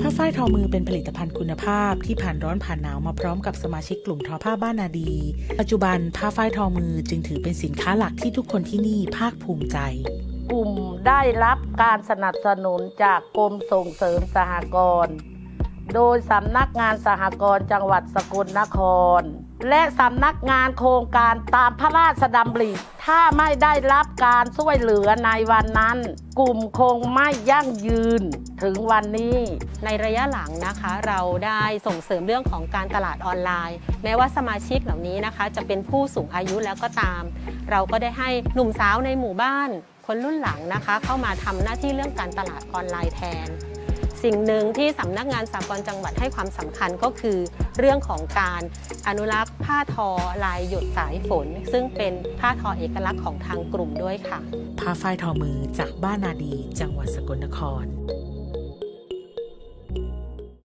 ผ้าฝ้ายทอมือเป็นผลิตภัณฑ์คุณภาพที่ผ่านร้อนผ่านหนาวมาพร้อมกับสมาชิกกลุ่มทอผ้าบ้านนาดี ปัจจุบันผ้าฝ้ายทอมือจึงถือเป็นสินค้าหลักที่ทุกคนที่นี่ภาคภูมิใจ กลุ่มได้รับการสนับสนุนจากกรมส่งเสริมสหกรณ์ โดยสำนักงานสหกรณ์จังหวัดสกลนคร และสำนักงานโครงการตามพระราชดำริถ้าไม่ได้รับการช่วยเหลือในวันนั้น กลุ่มคงไม่ยั่งยืนถึงวันนี้ ในระยะหลังนะคะเราได้ส่งเสริมเรื่องของการตลาดออนไลน์ แม้ว่าสมาชิกเหล่านี้นะคะ จะเป็นผู้สูงอายุแล้วก็ตาม เราก็ได้ให้หนุ่มสาวในหมู่บ้าน คนรุ่นหลังนะคะ เข้ามาทำหน้าที่เรื่องการตลาดออนไลน์แทน สิ่งหนึ่งที่สำนักงานสากลจังหวัดให้ความสำคัญก็คือ เรื่องของการอนุรักษ์ผ้าทอลายหยดสายฝน ซึ่งเป็นผ้าทอเอกลักษณ์ของทางกลุ่มด้วยค่ะ ผ้าฝ้ายทอมือจากบ้านนาดีจังหวัดสกลนคร